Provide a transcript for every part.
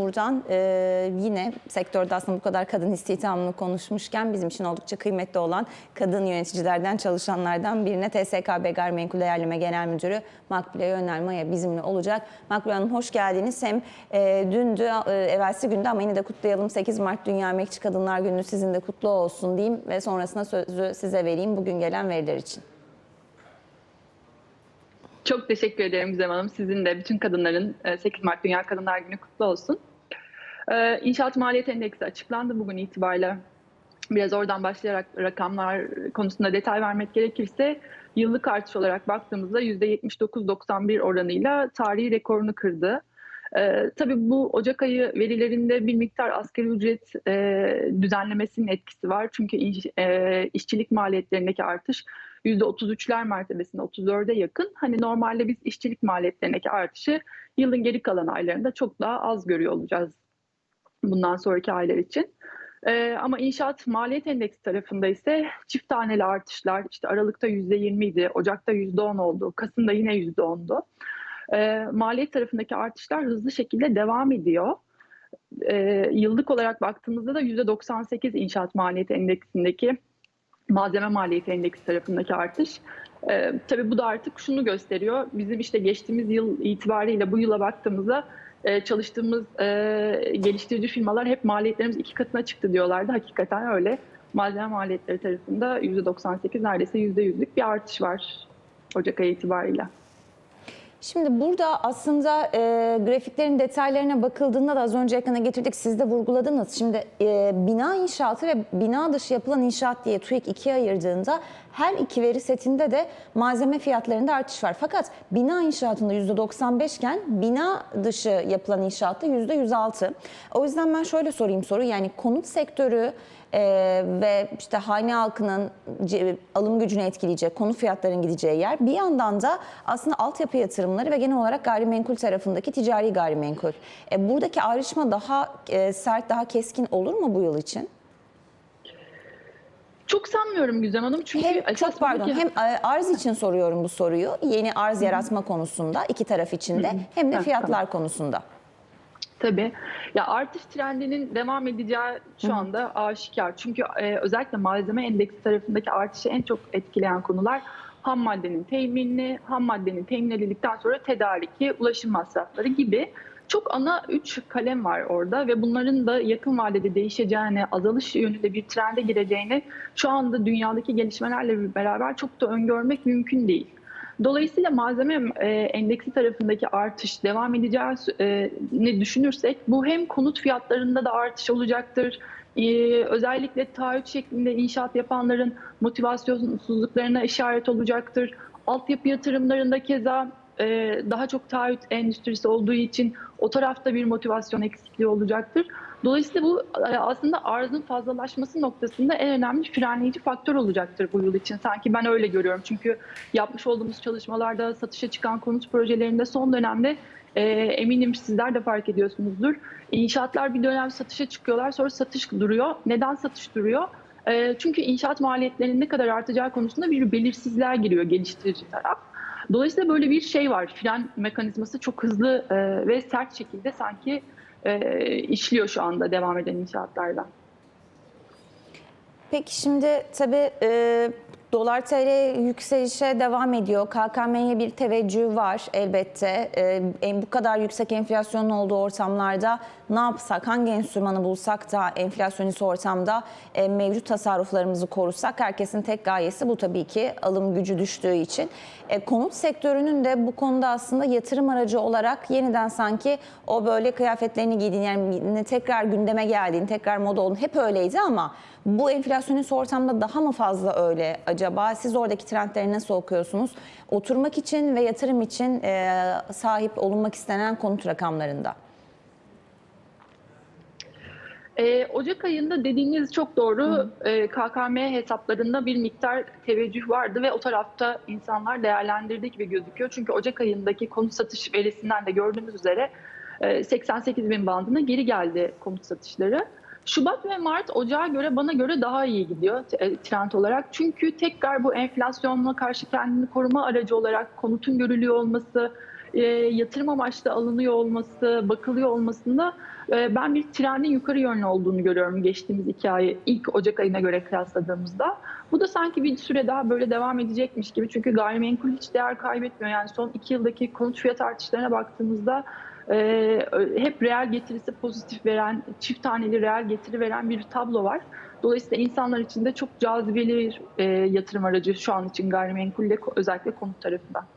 Buradan e, yine sektörde aslında bu kadar kadın istihdamını konuşmuşken bizim için oldukça kıymetli olan kadın yöneticilerden, çalışanlardan birine TSKB Gayrimenkul Değerleme Genel Müdürü Makbule Yönel Maya bizimle olacak. Makbule Hanım hoş geldiniz. Hem e, dündü, e, evvelsi günde ama yine de kutlayalım. 8 Mart Dünya Emekçi Kadınlar Günü sizin de kutlu olsun diyeyim ve sonrasında sözü size vereyim bugün gelen veriler için. Çok teşekkür ederim Gizem Hanım. Sizin de bütün kadınların e, 8 Mart Dünya Kadınlar Günü kutlu olsun. Ee, İnşaat Maliyet Endeksi açıklandı bugün itibariyle. Biraz oradan başlayarak rakamlar konusunda detay vermek gerekirse yıllık artış olarak baktığımızda %79.91 oranıyla tarihi rekorunu kırdı. Ee, tabii bu Ocak ayı verilerinde bir miktar asgari ücret e, düzenlemesinin etkisi var. Çünkü iş, e, işçilik maliyetlerindeki artış %33'ler mertebesinde 34'e yakın. Hani normalde biz işçilik maliyetlerindeki artışı yılın geri kalan aylarında çok daha az görüyor olacağız bundan sonraki aylar için. Ee, ama inşaat maliyet endeksi tarafında ise çift taneli artışlar işte Aralık'ta %20 idi, Ocak'ta %10 oldu, Kasım'da yine %10'du. Ee, maliyet tarafındaki artışlar hızlı şekilde devam ediyor. Ee, yıllık olarak baktığımızda da %98 inşaat maliyet endeksindeki malzeme maliyeti endeksi tarafındaki artış. Ee, tabii bu da artık şunu gösteriyor. Bizim işte geçtiğimiz yıl itibariyle bu yıla baktığımızda e, çalıştığımız e, geliştirici firmalar hep maliyetlerimiz iki katına çıktı diyorlardı. Hakikaten öyle. Malzeme maliyetleri tarafında %98 neredeyse %100'lük bir artış var Ocak ayı itibariyle. Şimdi burada aslında e, grafiklerin detaylarına bakıldığında da az önce ekrana getirdik siz de vurguladınız. Şimdi e, bina inşaatı ve bina dışı yapılan inşaat diye TÜİK ikiye ayırdığında her iki veri setinde de malzeme fiyatlarında artış var. Fakat bina inşaatında %95 iken bina dışı yapılan inşaatta %106. O yüzden ben şöyle sorayım soru yani konut sektörü e, ve işte hane halkının alım gücünü etkileyecek, konut fiyatlarının gideceği yer. Bir yandan da aslında altyapı yatırımları ve genel olarak gayrimenkul tarafındaki ticari gayrimenkul. E, buradaki ayrışma daha e, sert, daha keskin olur mu bu yıl için? Çok sanmıyorum Güzem Hanım çünkü Hem esas çok pardon, buradaki- hem e, arz için soruyorum bu soruyu. Yeni arz yaratma konusunda iki taraf için de hem de fiyatlar konusunda. Tabii. Ya artış trendinin devam edeceği şu anda aşikar. Çünkü e, özellikle malzeme endeksi tarafındaki artışı en çok etkileyen konular ham maddenin teminini, ham maddenin temin edildikten sonra tedariki, ulaşım masrafları gibi çok ana üç kalem var orada ve bunların da yakın vadede değişeceğini, azalış yönünde bir trende gireceğini şu anda dünyadaki gelişmelerle beraber çok da öngörmek mümkün değil. Dolayısıyla malzeme e, endeksi tarafındaki artış devam edeceğini düşünürsek bu hem konut fiyatlarında da artış olacaktır. E, özellikle taahhüt şeklinde inşaat yapanların motivasyonsuzluklarına işaret olacaktır. Altyapı yatırımlarında keza e, daha çok taahhüt endüstrisi olduğu için o tarafta bir motivasyon eksikliği olacaktır. Dolayısıyla bu e, aslında arzın fazlalaşması noktasında en önemli frenleyici faktör olacaktır bu yıl için. Sanki ben öyle görüyorum. Çünkü yapmış olduğumuz çalışmalarda satışa çıkan konut projelerinde son dönemde e, eminim sizler de fark ediyorsunuzdur. İnşaatlar bir dönem satışa çıkıyorlar sonra satış duruyor. Neden satış duruyor? E, çünkü inşaat maliyetlerinin ne kadar artacağı konusunda bir belirsizliğe giriyor geliştirici taraf. Dolayısıyla böyle bir şey var. Fren mekanizması çok hızlı e, ve sert şekilde sanki e, işliyor şu anda devam eden inşaatlardan. Peki şimdi tabii e, dolar TL yükselişe devam ediyor. KKM'ye bir teveccüh var elbette. E, bu kadar yüksek enflasyonun olduğu ortamlarda ne yapsak, hangi enstrümanı bulsak da enflasyonist ortamda e, mevcut tasarruflarımızı korusak herkesin tek gayesi bu tabii ki alım gücü düştüğü için. E, konut sektörünün de bu konuda aslında yatırım aracı olarak yeniden sanki o böyle kıyafetlerini giydiğin yani tekrar gündeme geldiğin, tekrar moda olduğun hep öyleydi ama bu enflasyonist ortamda daha mı fazla öyle acaba? Siz oradaki trendleri nasıl okuyorsunuz? Oturmak için ve yatırım için e, sahip olunmak istenen konut rakamlarında. Ee, Ocak ayında dediğiniz çok doğru. Ee, KKM hesaplarında bir miktar teveccüh vardı ve o tarafta insanlar değerlendirdiği gibi gözüküyor. Çünkü Ocak ayındaki konut satış verisinden de gördüğümüz üzere e, 88 bin bandına geri geldi konut satışları. Şubat ve Mart Ocağa göre bana göre daha iyi gidiyor e, trend olarak. Çünkü tekrar bu enflasyonla karşı kendini koruma aracı olarak konutun görülüyor olması, e, yatırım amaçlı alınıyor olması, bakılıyor olmasında e, ben bir trendin yukarı yönlü olduğunu görüyorum geçtiğimiz iki ay ilk Ocak ayına göre kıyasladığımızda. Bu da sanki bir süre daha böyle devam edecekmiş gibi çünkü gayrimenkul hiç değer kaybetmiyor. Yani son iki yıldaki konut fiyat artışlarına baktığımızda hep reel getirisi pozitif veren, çift taneli reel getiri veren bir tablo var. Dolayısıyla insanlar için de çok cazibeli bir e, yatırım aracı şu an için gayrimenkulle özellikle konut tarafından.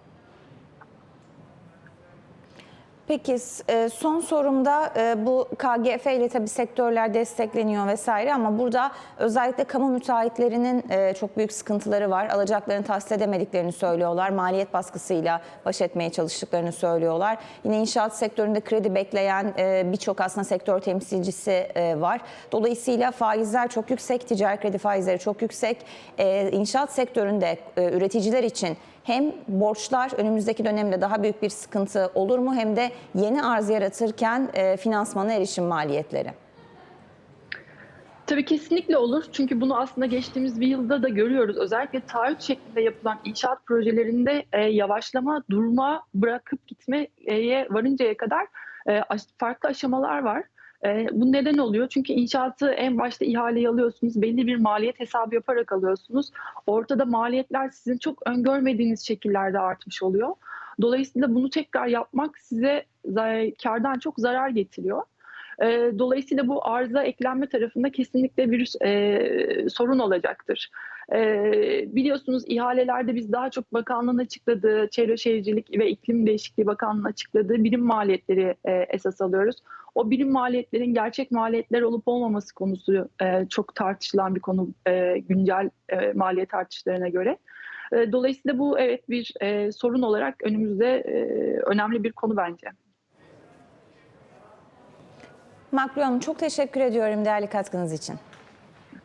Peki e, son sorumda e, bu KGF ile tabii sektörler destekleniyor vesaire ama burada özellikle kamu müteahhitlerinin e, çok büyük sıkıntıları var. Alacaklarını tahsil edemediklerini söylüyorlar. Maliyet baskısıyla baş etmeye çalıştıklarını söylüyorlar. Yine inşaat sektöründe kredi bekleyen birçok aslında sektör temsilcisi var. Dolayısıyla faizler çok yüksek, ticari kredi faizleri çok yüksek. E, İnşaat sektöründe üreticiler için hem borçlar önümüzdeki dönemde daha büyük bir sıkıntı olur mu hem de yeni arz yaratırken e, finansmana erişim maliyetleri. Tabii kesinlikle olur. Çünkü bunu aslında geçtiğimiz bir yılda da görüyoruz. Özellikle taahhüt şeklinde yapılan inşaat projelerinde e, yavaşlama, durma, bırakıp gitmeye varıncaya kadar e, farklı aşamalar var. E, bu neden oluyor? Çünkü inşaatı en başta ihaleyi alıyorsunuz, belli bir maliyet hesabı yaparak alıyorsunuz. Ortada maliyetler sizin çok öngörmediğiniz şekillerde artmış oluyor. Dolayısıyla bunu tekrar yapmak size kardan çok zarar getiriyor. E, Dolayısıyla bu arıza eklenme tarafında kesinlikle bir e, sorun olacaktır. E, biliyorsunuz ihalelerde biz daha çok bakanlığın açıkladığı, Çevre Şehircilik ve İklim Değişikliği Bakanlığı'nın açıkladığı birim maliyetleri e, esas alıyoruz. O birim maliyetlerin gerçek maliyetler olup olmaması konusu e, çok tartışılan bir konu e, güncel e, maliyet artışlarına göre. E, dolayısıyla bu evet bir e, sorun olarak önümüzde e, önemli bir konu bence. Makro Hanım çok teşekkür ediyorum değerli katkınız için.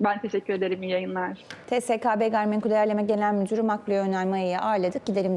Ben teşekkür ederim. İyi yayınlar. TSKB Gayrimenkul Değerleme Genel Müdürü Makro Önermaya'yı ağırladık. Gidelim de